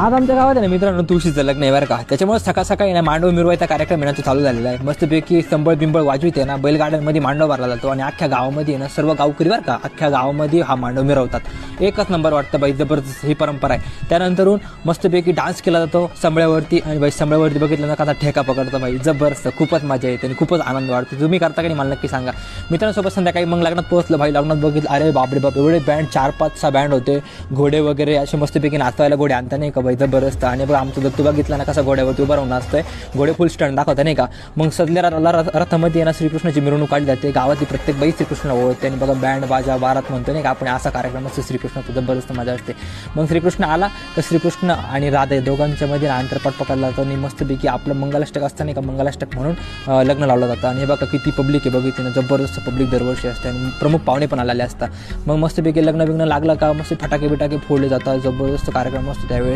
आज आमच्या गावात आहे ना मित्रांनो तुळशीचं लग्न आहे बरं का. त्याच्यामुळे सकाळ सकाळी ना मांडव मिरवायचा कार्यक्रम आहे चालू झालेला आहे. मस्तपैकी संबळ बिंबळ वाजविते ना बैलगाड्यांमध्ये मांडव भरला जातो आणि अख्ख्या गावामध्ये आहे ना सर्व गावकरी बरं का अख्ख्या गावामध्ये हा मांडव मिरवतात. एकच नंबर वाटतं बाई जबरदस्त ही परंपरा आहे. त्यानंतरून मस्तपैकी डान्स केला जातो संबळ्यावरती आणि बाई संबळ्यावरती बघितलं ना का ठेका पकडतो बाई. जबरदस्त खूपच मजा येते आणि खूपच आनंद वाटतो. तुम्ही करता का नाही मला नक्की सांगा. मित्रांसोबत संध्याकाळी मग लग्नात पोहोचलं भाई लग्नात बघितलं अरे बापरे बाप एवढे बँड चार पाच सहा बँड होते. घोडे वगैरे असे मस्तपैकी नाचवायला घोडे आणता नाही का बाई जबरदस्त आणि बघ आमचं दत्तू बघितला ना कसा घोड्यावरती उभा राहून असतंय घोडे फुल स्टँड दाखवता नाही का? मग सदल्या रथामध्ये ना श्रीकृष्णाची मिरवणूक काढली जाते. गावातली प्रत्येक बाई श्रीकृष्ण ओळखते आणि बघा बँड बाजा बारात म्हणतो नाही का आपण असा कार्यक्रम असतो श्रीकृष्णाचं जबरदस्त मजा असते. मग श्रीकृष्ण आला तर श्रीकृष्ण आणि राधा या दोघांच्या मध्ये अंतरपाठ पकडला जातो आणि मस्तपैकी आपलं मंगलाष्टक असतं नाही का मंगलाष्टक म्हणून लग्न लावलं जातं. आणि बघा किती पब्लिक आहे बघितली ना जबरदस्त पब्लिक दरवर्षी असते आणि प्रमुख पाहुणे पण आलेले असतात. मग मस्तपैकी लग्न बिग्न लागलं का मस्त फटाके बिटाके फोडले जातात जबरदस्त कार्यक्रम असतो त्यावेळेस.